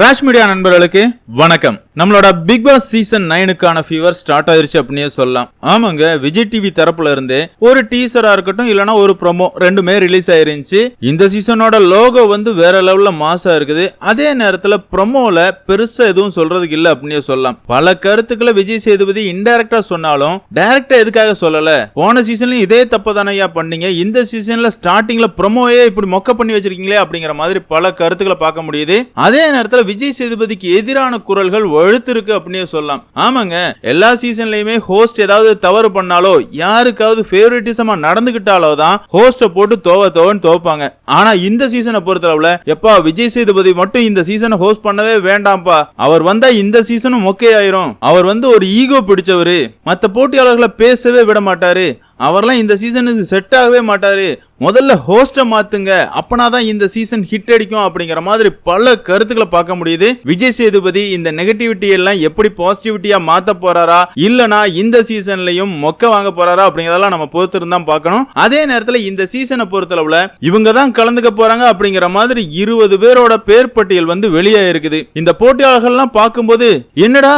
Rash media நண்பர்களுக்கு வணக்கம். நம்மளோட பிக் பாஸ் சீசன் நைனுக்கான ஃபீவர் ஸ்டார்ட் ஆயிருச்சு அப்படின்னே சொல்லலாம். ஆமாங்க விஜய் டிவி தரப்புல இருந்து ஒரு டீசரா இருக்கட்டும் இல்லனா ஒரு ப்ரோமோ ரெண்டுமே ரிலீஸ் ஆயிருந்துச்சு. இந்த சீசனோட லோகோ வந்து வேற லெவல்ல மாசா இருக்குது. அதே நேரத்துல ப்ரோமோல பெருசா எதுவும் சொல்றதுக்கு இல்ல அப்படின்னே சொல்லலாம். பல கருத்துக்களை விஜய் சேதுபதி இன்டைரக்டா சொன்னாலும் டைரக்டா எதுக்காக சொல்லல? போன சீசன்லயும் இதே தப்பு தானையா பண்ணீங்க. இந்த சீசன்ல ஸ்டார்டிங்ல ப்ரோமோயே இப்படி மொக்க பண்ணி வச்சிருக்கீங்களே அப்படிங்கிற மாதிரி பல கருத்துக்களை பார்க்க முடியுது. அதே நேரத்துல விஜய் சேதுபதிக்கு எதிரான குரல்கள் வழுத்திருக்கு அப்படின்னு சொல்லலாம். ஆமாங்க எல்லா சீசன்லயுமே ஹோஸ்ட் ஏதாவது தவறு பண்ணாலோ யாருக்காவது ஃபேவரட்டிசமா நடந்துகிட்டாலோ தான் ஹோஸ்ட போட்டு தோவ தோவன்னு தோப்பாங்க. ஆனா இந்த சீசனை பொறுத்தளவுல எப்பா விஜய் சேதுபதி மட்டும் இந்த சீசனை ஹோஸ்ட் பண்ணவே வேண்டாம்ப்பா. அவர் வந்தா இந்த சீசனும் மொக்கையாயிரும் அவர் வந்து ஒரு ஈகோ பிடிச்சவரு. மத்த போட்டியாளர்களை பேசவே விட மாட்டாரு அவர்லாம் இந்த சீசனுக்கு செட் ஆகவே மாட்டாரு. முதல்ல ஹோஸ்டை மாத்துங்க. அப்பனாதான் இந்த சீசன் ஹிட் அடிக்கும் அப்படிங்கிற மாதிரி பல கருத்துக்களை பார்க்க முடியுது. விஜய் சேதுபதி இந்த நெகட்டிவிட்டி எல்லாம் எப்படி பாசிட்டிவிட்டியா மாத்த போறாரா? இல்லனா இந்த சீசன்லயும் மொக்க வாங்க போறாரா அப்படிங்கறதெல்லாம் நம்ம பொறுத்திருந்தான் பார்க்கணும். அதே நேரத்துல இந்த சீசனை பொறுத்தளவுல இவங்க தான் கலந்துக்க போறாங்க அப்படிங்கிற மாதிரி இருபது பேரோட பேர் பட்டியல் வந்து வெளியே இருக்குது. இந்த போட்டியாளர்கள்லாம் பார்க்கும்போது என்னடா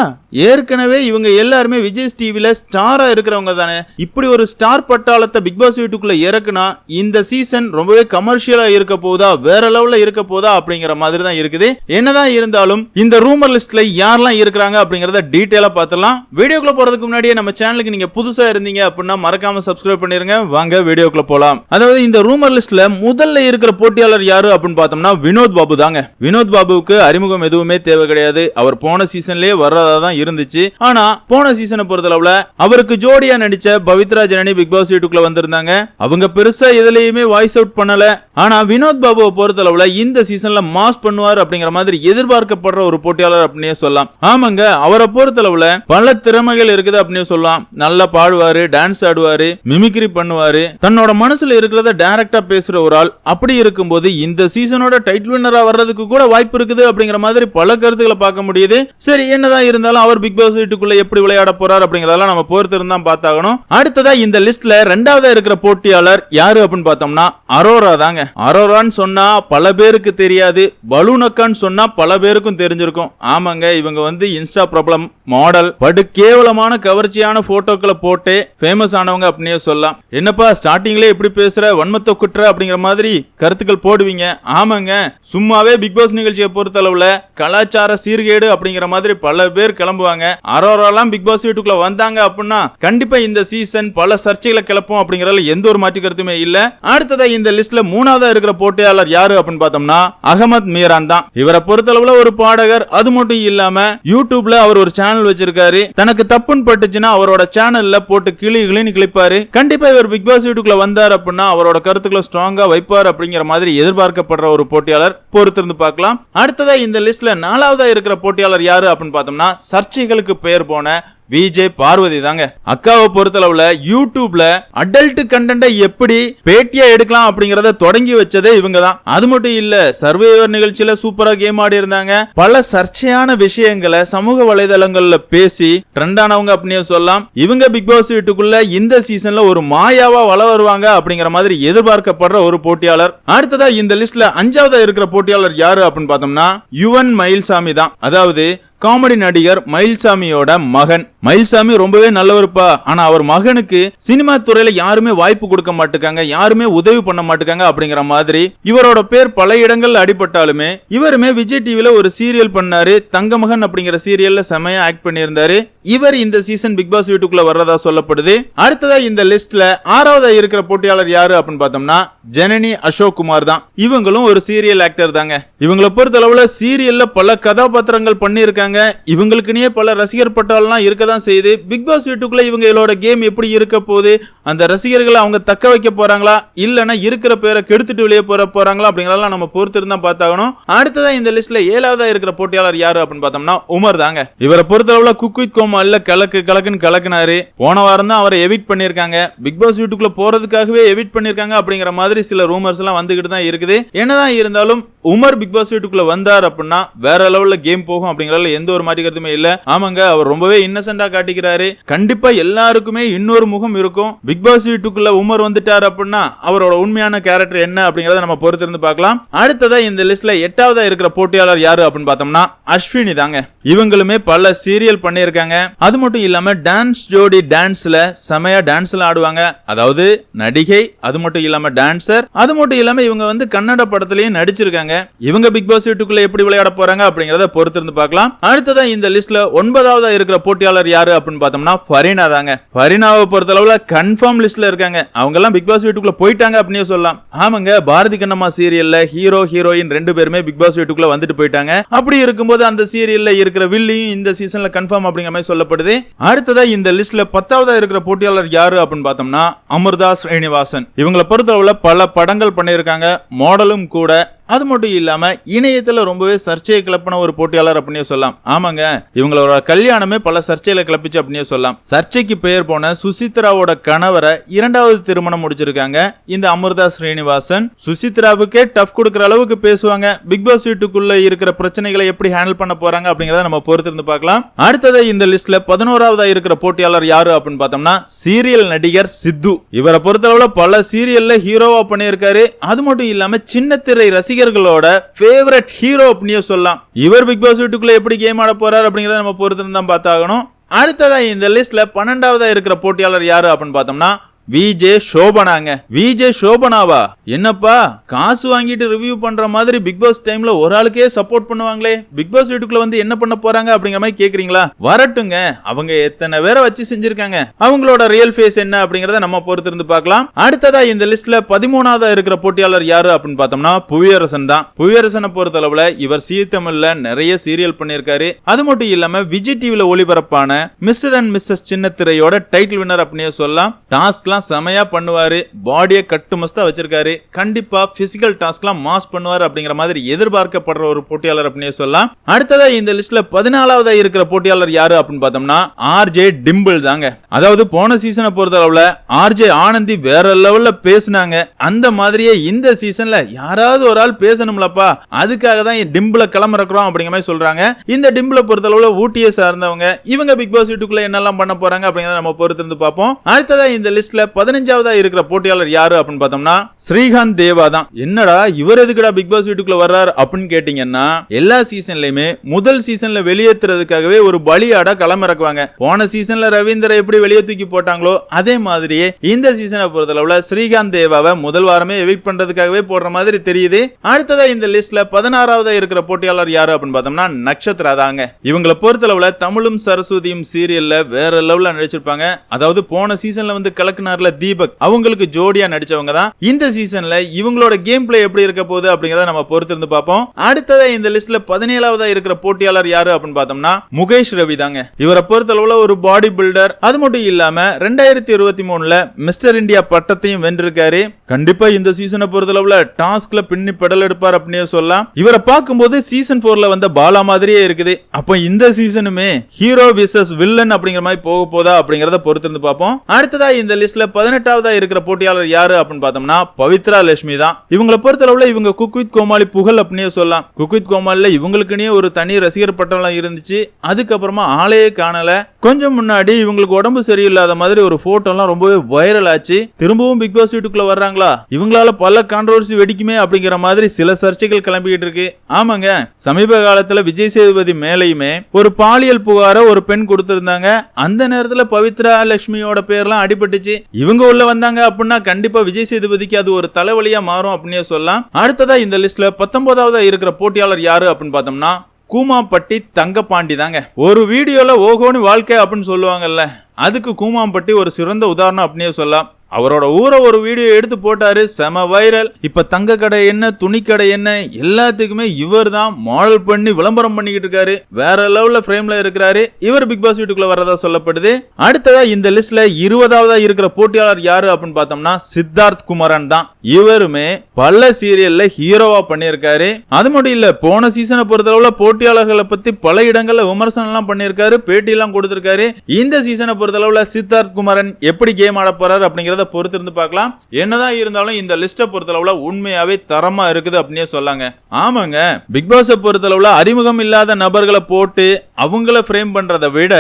ஏற்கனவே இவங்க எல்லாருமே விஜய் டிவில ஸ்டாரா இருக்கிறவங்க தானே. இப்படி ஒரு ஸ்டார் பட்டாளத்தை பிக் பாஸ் வீட்டுக்குள்ள இறக்குனா இந்த இந்த சீசன் ரொம்பவே கமர்ஷியலா இருக்க போதா வேற லெவல்ல இருக்க போதா அப்படிங்கிற மாதிரி தான் இருக்குது. என்னதான் இருந்தாலும் இந்த ரூமர் லிஸ்ட்ல யாரெல்லாம் இருக்கிறாங்க அப்படிங்கறத டீட்டெயிலா பார்த்துலாம் வீடியோக்குள்ள போறதுக்கு முன்னாடியே நம்ம சேனலுக்கு நீங்க புதுசா இருந்தீங்க அப்படின்னா மறக்காம சப்ஸ்கிரைப் பண்ணிருங்க. வாங்க வீடியோக்குள்ள போலாம். அதாவது இந்த ரூமர் லிஸ்ட்ல முதல்ல இருக்கிற போட்டியாளர் யாரு அப்படின்னு பார்த்தோம்னா வினோத் பாபு தாங்க. வினோத் பாபுவுக்கு அறிமுகம் எதுவுமே தேவை கிடையாது. அவர் போன சீசன்லயே வர்றதா தான் இருந்துச்சு. ஆனா போன சீசனை பொறுத்தளவுல அவருக்கு ஜோடியா நடிச்ச பவித்ரா ஜனனி பிக் பாஸ் வீட்டுக்குள்ள வந்திருந்தாங்க. அவங்க பெருசா இதுல எதுலயுமே வாய்ஸ் அவுட் பண்ணல. ஆனா வினோத் பாபுவை பொறுத்தளவுல இந்த சீசன்ல மாஸ் பண்ணுவார் அப்படிங்கிற மாதிரி எதிர்பார்க்கப்படுற ஒரு போட்டியாளர் அப்படின்னே சொல்லலாம். ஆமாங்க அவரை பொறுத்தளவுல பல திறமைகள் இருக்குது அப்படின்னு சொல்லலாம். நல்லா பாடுவாரு டான்ஸ் ஆடுவாரு மிமிக்ரி பண்ணுவாரு. தன்னோட மனசுல இருக்கிறத டைரக்டா பேசுற ஒரு ஆள். அப்படி இருக்கும்போது இந்த சீசனோட டைட்டில் வின்னரா வர்றதுக்கு கூட வாய்ப்பு இருக்குது அப்படிங்கிற மாதிரி பல கருத்துக்களை பார்க்க முடியுது. சரி என்னதான் இருந்தாலும் அவர் பிக் பாஸ் வீட்டுக்குள்ள எப்படி விளையாட போறார் அப்படிங்கறதெல்லாம் நம்ம பொறுத்திருந்தான் பார்த்தாகணும். அடுத்ததா இந்த லிஸ்ட்ல ரெண்டாவதா இருக்கிற போட்டியாளர் யாரு அப்படின்னு பார்த்தோம்னா அரோரா தாங்க. அரோரான்னு சொன்னா பல பேருக்கு தெரியாது. பலூனக்கான்னு சொன்னா பல பேருக்கும் தெரிஞ்சிருக்கும். ஆமாங்க இவங்க வந்து இன்ஸ்டா ப்ராப்ளம் மாடல். படு கேவலமான கவர்ச்சியான போட்டோக்களை போட்டு ஃபேமஸ் ஆனவங்க அப்படின்னே சொல்லலாம். என்னப்பா ஸ்டார்டிங்ல இப்படி பேசுற வன்மத்தை குற்ற அப்படிங்கிற மாதிரி கருத்துக்கள் போடுவீங்க. ஆமாங்க சும்மாவே பிக் பாஸ் நிகழ்ச்சியை பொறுத்தளவுல கலாச்சார சீர்கேடு அப்படிங்கிற மாதிரி பல பேர் கிளம்புவாங்க. அரோராலாம் பிக் பாஸ் வீட்டுக்குள்ள வந்தாங்க அப்படின்னா கண்டிப்பா இந்த சீசன் பல சர்ச்சைகளை கிளப்பும் அப்படிங்கறதுல எந்த ஒரு மாற்று கருத்துமே இல்லை. அடுத்ததா இந்த லிஸ்ட்ல மூணாவதா இருக்கிற போட்டியாளர் யாரு அப்படின்னு பார்த்தோம்னா அகமத் மீரான் தான். இவரை பொறுத்தளவுல ஒரு பாடகர். அது மட்டும் இல்லாம யூடியூப்ல அவர் ஒரு சேனல் வச்சிருக்காரு. தனக்கு தப்புன்னு பட்டுச்சுன்னா அவரோட சேனல்ல போட்டு கிளி கிளின்னு கிளிப்பாரு கண்டிப்பா இவர் பிக் பாஸ் வீட்டுக்குள்ள வந்தார் அப்படின்னா அவரோட கருத்துக்களை ஸ்ட்ராங்கா வைப்பார் அப்படிங்கிற மாதிரி எதிர்பார்க்கப்படுற ஒரு போட்டியாளர் பொறுத்திருந்து பார்க்கலாம். அடுத்ததா இந்த லிஸ்ட்ல நாலாவதா இருக்கிற போட்டியாளர் யாரு அப்படின்னு பார்த்தோம்னா சர்ச்சைகளுக்கு பெயர் போன விஜே பார்வதி தாங்க. அக்காவை பொறுத்தளவுல யூடியூப்ல அடல்ட் கண்டென்ட்டை எப்படி பேட்டியா எடுக்கலாம் அப்படிங்கறத தொடங்கி வச்சதே இவங்க தான் அது மட்டும் இல்ல சர்வேவர் நிகழ்ச்சியில சூப்பரா கேம் ஆடி இருந்தாங்க. பல சர்ச்சையான விஷயங்களை சமூக வலைதளங்கள்ல பேசி ட்ரெண்டானவங்க அப்படின்னு சொல்லலாம். இவங்க பிக் பாஸ் வீட்டுக்குள்ள இந்த சீசன்ல ஒரு மாயாவா வள வருவாங்க அப்படிங்கிற மாதிரி எதிர்பார்க்கப்படுற ஒரு போட்டியாளர். அடுத்ததா இந்த லிஸ்ட்ல அஞ்சாவதா இருக்கிற போட்டியாளர் யாரு அப்படின்னு பார்த்தோம்னா யுவன் மயில்சாமி தான். அதாவது காமெடி நடிகர் மயில்சாமியோட மகன். மயில்சாமி ரொம்பவே நல்லவருப்பா. ஆனா அவர் மகனுக்கு சினிமா துறையில யாருமே வாய்ப்பு கொடுக்க மாட்டுக்காங்க யாருமே உதவி பண்ண மாட்டுக்காங்க அப்படிங்கிற மாதிரி இவரோட பேர் பல இடங்கள்ல அடிபட்டாலுமே இவருமே விஜய் டிவில ஒரு சீரியல் பண்ணாரு. தங்கமகன் அப்படிங்கிற சீரியல்ல செமையா ஆக்ட் பண்ணியிருந்தாரு. இவர் இந்த சீசன் பிக் பாஸ் வீட்டுக்குள்ள வர்றதா சொல்லப்படுது. அடுத்ததா இந்த லிஸ்ட்ல ஆறாவதா இருக்கிற போட்டியாளர் யாரு அப்படின்னு பார்த்தோம்னா ஜனனி அசோக் குமார் தான். இவங்களும் ஒரு சீரியல் ஆக்டர் தாங்க. இவங்களை பொறுத்தளவுல சீரியல்ல பல கதாபாத்திரங்கள் பண்ணியிருக்காங்க. இவங்களுக்குனே பல ரசிகர் பட்டாலெல்லாம் இருக்க தான் செய்யுது. பிக் பாஸ் வீட்டுக்குள்ள இவங்களோட கேம் எப்படி இருக்க போகுது? அந்த ரசிகர்களை அவங்க தக்க வைக்க போறாங்களா? இல்லைன்னா இருக்கிற பேரை கெடுத்துட்டு வெளியே போற போறாங்களா? அப்படிங்கிறதெல்லாம் நம்ம பொறுத்திருந்தா பார்த்தாகணும். அடுத்ததான் இந்த லிஸ்ட்ல ஏழாவதா இருக்கிற போட்டியாளர் யாரு அப்படின்னு பார்த்தோம்னா உமர் தாங்க. இவரை பொறுத்தளவுல குக் வித் கோமால்ல கிழக்கு கலக்குன்னு கலக்குனாரு போன வாரம் தான் அவரை எவிட் பண்ணிருக்காங்க பிக் பாஸ் வீட்டுக்குள்ள போறதுக்காகவே எவிட் பண்ணிருக்காங்க அப்படிங்கிற மாதிரி சில ரூமர்ஸ் எல்லாம் வந்துகிட்டு தான் இருக்குது. என்னதான் இருந்தாலும் உமர் பிக் பாஸ் வீட்டுக்குள்ள வந்தார் அப்படின்னா வேற லெவல்ல கேம் போகும் அப்படிங்கறதுல எந்த ஒரு மாற்றி கருத்துமே இல்ல. ஆமாங்க அவர் ரொம்பவே இன்னசென்டா காட்டிக்கிறாரு. கண்டிப்பா எல்லாருக்குமே இன்னொரு முகம் இருக்கும். பிக் பாஸ் வீட்டுக்குள்ள உமர் வந்துட்டார் அப்படின்னா அவரோட உண்மையான கேரக்டர் என்ன அப்படிங்கறத நம்ம பொறுத்திருந்து பார்க்கலாம். அடுத்ததா இந்த லிஸ்ட்ல எட்டாவதா இருக்கிற போட்டியாளர் யாரு அப்படின்னு பார்த்தோம்னா அஸ்வினி தாங்க. இவங்களுமே பல சீரியல் பண்ணியிருக்காங்க. அது மட்டும் இல்லாம டான்ஸ் ஜோடி டான்ஸ்ல செமையா டான்ஸ்ல ஆடுவாங்க. அதாவது நடிகை அது மட்டும் இல்லாம டான்சர் அது மட்டும் இல்லாம இவங்க வந்து கன்னட படத்திலயும் நடிச்சிருக்காங்க. இவங்க பிக் பாஸ் வீட்டுக்குள்ள எப்படி விளையாட போறாங்க அப்படிங்கறத பொறுத்திருந்து பார்க்கலாம். அடுத்ததான் இந்த லிஸ்ட்ல ஒன்பதாவதா இருக்கிற போட்டியாளர் யாரு அப்படின்னு பார்த்தோம்னா ஃபரீனா தாங்க. ஃபரீனாவை பொறுத்தளவுல கன்ஃபார்ம் லிஸ்ட்ல இருக்காங்க. அவங்க எல்லாம் பிக் பாஸ் வீட்டுக்குள்ள போயிட்டாங்க அப்படின்னு சொல்லலாம். ஆமாங்க பாரதி கண்ணம்மா சீரியல்ல ஹீரோ ஹீரோயின் ரெண்டு பேருமே பிக் பாஸ் வீட்டுக்குள்ள வந்துட்டு போயிட்டாங்க. அப்படி இருக்கும்போது அந்த சீரியல்ல இருக்கிற வில்லியும் இந்த சீசன்ல கன்ஃபார்ம் அப்படிங்கிற மாதிரி சொல்லப்படுது. அடுத்ததா இந்த லிஸ்ட்ல பத்தாவதா இருக்கிற போட்டியாளர் யாரு அப்படின்னு பார்த்தோம்னா அமிர்தா ஸ்ரீனிவாசன். இவங்களை பொறுத்தளவுல பல படங்கள் பண்ணியிருக்காங்க. மாடலும் கூட அது மட்டும் இல்லாமல் இணையத்தில் ரொம்பவே சர்ச்சையை கிளப்பின ஒரு போட்டியாளர் அப்படின்னே சொல்லலாம். ஆமாங்க. இவங்களோட கல்யாணமே பல சர்ச்சையில கிளப்பிச்சு அப்படின்னே சொல்லலாம். சர்ச்சைக்கு பெயர் போன சுசித்ராவோட கணவரை இரண்டாவது திருமணம் முடிச்சிருக்காங்க. இந்த அமிர்தா ஸ்ரீனிவாசன் சுசித்ராவுக்கே டஃப் கொடுக்குற அளவுக்கு பேசுவாங்க. பிக் பாஸ் வீட்டுக்குள்ள இருக்கிற பிரச்சனைகளை எப்படி ஹேண்டில் பண்ண போறாங்க அப்படிங்கிறத நம்ம பொறுத்திருந்து பார்க்கலாம். அடுத்தது இந்த லிஸ்ட்ல பதினோராவதா இருக்கிற போட்டியாளர் யாரு அப்படின்னு பார்த்தோம்னா சீரியல் நடிகர் சித்து. இவரை பொறுத்தளவுல பல சீரியல்ல ஹீரோவா பண்ணியிருக்காரு. அது மட்டும் இல்லாம சின்ன திரை ரசிகர்களோட ஃபேவரட் ஹீரோ அப்படின்னே சொல்லலாம். இவர் பிக் பாஸ் வீட்டுக்குள்ள எப்படி கேம் ஆட போறாரு அப்படிங்கறத நம்ம பொறுத்து தான் பார்த்தாகணும். அடுத்ததா இந்த லிஸ்ட்ல பன்னெண்டாவதா இருக்கிற போட்டியாளர் யாரு அப்படின்னு பார்த்தோம்னா விஜே சோபனாங்க. விஜே சோபனாவா? என்னப்பா காசு வாங்கிட்டு ரிவ்யூ பண்ற மாதிரி பிக் பாஸ் டைம்ல ஒரு ஆளுக்கே சப்போர்ட் பண்ணுவாங்களே? பிக் பாஸ் வீட்டுக்குள்ள வந்து என்ன பண்ண போறாங்க அப்படிங்கிற மாதிரி கேக்குறீங்களா? வரட்டுங்க. அவங்க எத்தனை பேரை வச்சு செஞ்சிருக்காங்க? அவங்களோட ரியல் ஃபேஸ் என்ன அப்படிங்கறத நம்ம பொறுத்து இருந்து பார்க்கலாம். அடுத்ததா இந்த லிஸ்ட்ல பதிமூணாவதா இருக்கிற போட்டியாளர் யாரு அப்படின்னு பார்த்தோம்னா புவியரசன் தான். புவியரசனை பொறுத்தளவுல இவர் சீ தமிழ்ல நிறைய சீரியல் பண்ணிருக்காரு அது மட்டும் இல்லாம விஜய் டிவில ஒளிபரப்பான மிஸ்டர் அண்ட் மிஸ்ஸஸ் சின்னத்திரையோட டைட்டில் வின்னர் அப்படின்னே சொல்லலாம். டாஸ்க்லாம் செமையா பண்ணுவாரு. பாடியை கட்டு மஸ்தாக வச்சிருக்காரு. கண்டிப்பா ஃபிசிக்கல் டாஸ்க்லாம் மாஸ் பண்ணுவார் அப்படிங்கிற மாதிரி எதிர்பார்க்கப்படுற ஒரு போட்டியாளர் அப்படின்னு சொல்லலாம். அடுத்ததா இந்த லிஸ்ட்ல பதினாலாவதா இருக்கிற போட்டியாளர் யாரு அப்படின்னு பார்த்தோம்னா ஆர்ஜே டிம்பிள் தாங்க. அதாவது போன சீசனை பொறுத்த அளவில் ஆர்ஜே ஆனந்தி வேற லெவல்ல பேசுனாங்க. அந்த மாதிரியே இந்த சீசன்ல யாராவது ஒரு ஆள் பேசணும்லப்பா. அதுக்காக தான் டிம்பிள கிளம்புறோம் அப்படிங்கிற மாதிரி சொல்றாங்க. இந்த டிம்பிள பொறுத்தளவுல ஊட்டியை சார்ந்தவங்க இவங்க பிக் பாஸ் வீட்டுக்குள்ள என்னெல்லாம் பண்ண போறாங்க அப்படிங்கிறத நம்ம பொறுத்து இருந்து பார்ப்போம். அடுத்ததாக இந்த லிஸ்ட்ல பதினஞ்சாவதா இருக்கிற போட்டியாளர் யாரு அப்படின்னு பார்த்தோம்னா ஸ்ரீகாந்த் தேவா தான். என்னடா இவர் எதுக்குடா பிக் பாஸ் வீட்டுக்குள்ள வர்றாரு அப்படின்னு கேட்டீங்கன்னா எல்லா சீசன்லயுமே முதல் சீசன்ல வெளியேற்றுறதுக்காகவே ஒரு பலியாட களமிறக்குவாங்க. போன சீசன்ல ரவீந்திர எப்படி வெளியே தூக்கி போட்டாங்களோ அதே மாதிரியே இந்த சீசனை பொறுத்தளவுல ஸ்ரீகாந்த் தேவாவை முதல் வாரமே எவிட் பண்றதுக்காகவே போடுற மாதிரி தெரியுது. அடுத்ததா இந்த லிஸ்ட்ல பதினாறாவதா இருக்கிற போட்டியாளர் யாரு அப்படின்னு பார்த்தோம்னா நட்சத்திரா தாங்க. இவங்களை பொறுத்தளவுல தமிழும் சரஸ்வதியும் சீரியல்ல வேற லெவல்ல நடிச்சிருப்பாங்க. அதாவது போன சீசன்ல வந்து கலக்குனார்ல தீபக். அவங்களுக்கு ஜோடியா நடிச்சவங்க தான். இந்த சீசன்ல இவங்களோட கேம் பிளே எப்படி இருக்க போகுது அப்படிங்கறத நம்ம பொறுத்திருந்து பார்ப்போம். அடுத்ததா இந்த லிஸ்ட்ல பதினேழாவதா இருக்கிற போட்டியாளர் யாரு அப்படின்னு பார்த்தோம்னா முகேஷ் ரவி தாங்க. இவரை பொறுத்தளவுல ஒரு பாடி பில்டர் அது மட்டும் இல்லாம ரெண்டாயிரத்தி இருபத்தி மூணுல மிஸ்டர் இந்தியா பட்டத்தையும் வென்றிருக்காரு. கண்டிப்பா இந்த சீசனை பொறுத்தளவுல டாஸ்க்ல பின்னி பெடல் எடுப்பார் அப்படின்னே சொல்லலாம். இவரை பார்க்கும்போது சீசன் போர்ல வந்த பாலா மாதிரியே இருக்குது. அப்போ இந்த சீசனுமே ஹீரோ விசஸ் வில்லன் அப்படிங்கிற மாதிரி போக போதா அப்படிங்கறத பொறுத்திருந்து பார்ப்போம். அடுத்ததா இந்த லிஸ்ட்ல பதினெட்டாவதா இருக்கிற போட்டியாளர் யாரு அப்படின்னு பார்த்தோம்னா பவித்ரா லட்சுமி தான். இவங்களை பொறுத்தளவுல இவங்க குக்வித் கோமாளி புகழ் அப்படின்னே சொல்லலாம். குக்வித் கோமாளில இவங்களுக்குன்னே ஒரு தனி ரசிகர் பட்டம்லாம் இருந்துச்சு. அதுக்கப்புறமா ஆளையே காணல. கொஞ்சம் முன்னாடி இவங்களுக்கு உடம்பு சரியில்லாத மாதிரி ஒரு போட்டோலாம் ரொம்பவே வைரல் ஆச்சு. திரும்பவும் பிக் பாஸ் வீட்டுக்குள்ள வர்றாங்களா? இவங்களால பல கான்ட்ரவர்சி வெடிக்குமே அப்படிங்கிற மாதிரி சில சர்ச்சைகள் கிளம்பிக்கிட்டு இருக்கு. ஆமாங்க சமீப காலத்துல விஜய் சேதுபதி மேலையுமே ஒரு பாலியல் புகார ஒரு பெண் கொடுத்திருந்தாங்க. அந்த நேரத்துல பவித்ரா லட்சுமியோட பேர்லாம் அடிபட்டுச்சு. இவங்க உள்ள வந்தாங்க அப்படின்னா கண்டிப்பா விஜய் சேதுபதிக்கு அது ஒரு தலைவலியா மாறும் அப்படின்னே சொல்லலாம். அடுத்ததா இந்த லிஸ்ட்ல பத்தொன்பதாவது இருக்கிற போட்டியாளர் யாரு அப்படின்னு பார்த்தோம்னா கூமாப்பட்டி தங்கப்பாண்டி தாங்க. ஒரு வீடியோல ஓகோனி வாழ்க்கை அப்படின்னு சொல்லுவாங்கல்ல. அதுக்கு கூமாம்பட்டி ஒரு சிறந்த உதாரணம் அப்படின்னே சொல்லலாம். அவரோட ஊரை ஒரு வீடியோ எடுத்து போட்டாரு. செம வைரல். இப்ப தங்க கடை என்ன துணி கடை என்ன எல்லாத்துக்குமே இவர் தான் மாடல் பண்ணி விளம்பரம் பண்ணிக்கிட்டு இருக்காரு. வேற லெவல்ல ஃப்ரேம்ல இருக்கிறாரு. இவர் பிக் பாஸ் வீட்டுக்குள்ள வரதா சொல்லப்படுது. அடுத்ததா இந்த லிஸ்ட்ல இருபதாவதா இருக்கிற போட்டியாளர் யாரு அப்படின்னு பார்த்தோம்னா சித்தார்த் குமரன் தான். இவருமே பல சீரியல்ல ஹீரோவா பண்ணியிருக்காரு. அது மட்டும் இல்ல போன சீசனை பொறுத்தளவுல போட்டியாளர்களை பத்தி பல இடங்கள்ல விமர்சனம் எல்லாம் பண்ணியிருக்காரு. பேட்டி எல்லாம் கொடுத்திருக்காரு. இந்த சீசனை பொறுத்தளவுல சித்தார்த் குமரன் எப்படி கேம் ஆட போறாரு அப்படிங்கிற அப்படிங்கிறத பொறுத்து இருந்து பார்க்கலாம். என்னதான் இருந்தாலும் இந்த லிஸ்ட்டை பொறுத்தளவுல உண்மையாவே தரமா இருக்குது அப்படின்னே சொல்லாங்க. ஆமாங்க. பிக் பாஸை பொறுத்தளவுல அறிமுகம் இல்லாத நபர்களை போட்டு அவங்கள ஃப்ரேம் பண்றதை விட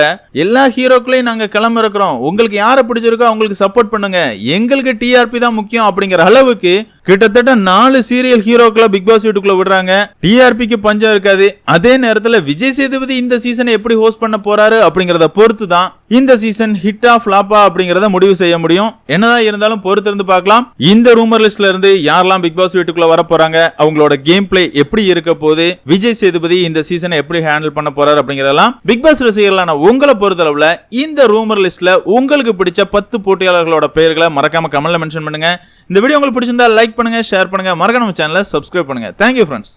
எல்லா ஹீரோக்களையும் நாங்க கிளம்ப இருக்கிறோம் உங்களுக்கு யாரை பிடிச்சிருக்கோ அவங்களுக்கு சப்போர்ட் பண்ணுங்க. எங்களுக்கு டிஆர்பி தான் முக்கியம் அப்படிங்கிற அளவுக்கு கிட்டத்தட்ட நாலு சீரியல் ஹீரோக்களை பிக் பாஸ் வீட்டுக்குள்ள விடுறாங்க. டிஆர்பிக்கு பஞ்சம் இருக்காது. அதே நேரத்துல விஜய் சேதுபதி இந்த சீசனை எப்படி ஹோஸ்ட் பண்ண போறாரு அப்படிங்கறத பொறுத்து தான் இந்த சீசன் ஹிட்டா ஃபிளாப்பா அப்படிங்கறத முடிவு செய்ய முடியும். என்னதான் இருந்தாலும் பொறுத்து இருந்து பார்க்கலாம். இந்த ரூமர் லிஸ்ட்ல இருந்து யாரெல்லாம் பிக் பாஸ் வீட்டுக்குள்ள வர போறாங்க அவங்களோட கேம் பிளே எப்படி இருக்க போது விஜய் சேதுபதி இந்த சீசனை எப்படி ஹேண்டில் பண்ண போறாரு அப்படிங்கறதெல்லாம் பிக் பாஸ் ரசிகர்களான உங்களை பொறுத்தளவுல இந்த ரூமர் லிஸ்ட்ல உங்களுக்கு பிடிச்ச பத்து போட்டியாளர்களோட பெயர்களை மறக்காம கமெண்ட்ல மென்ஷன் பண்ணுங்க. இந்த வீடியோ உங்களுக்கு பிடிச்சிருந்தா லைக் பண்ணுங்க ஷேர் பண்ணுங்க. நம்ம சேனலை சப்ஸ்கிரைப் பண்ணுங்க. Thank you friends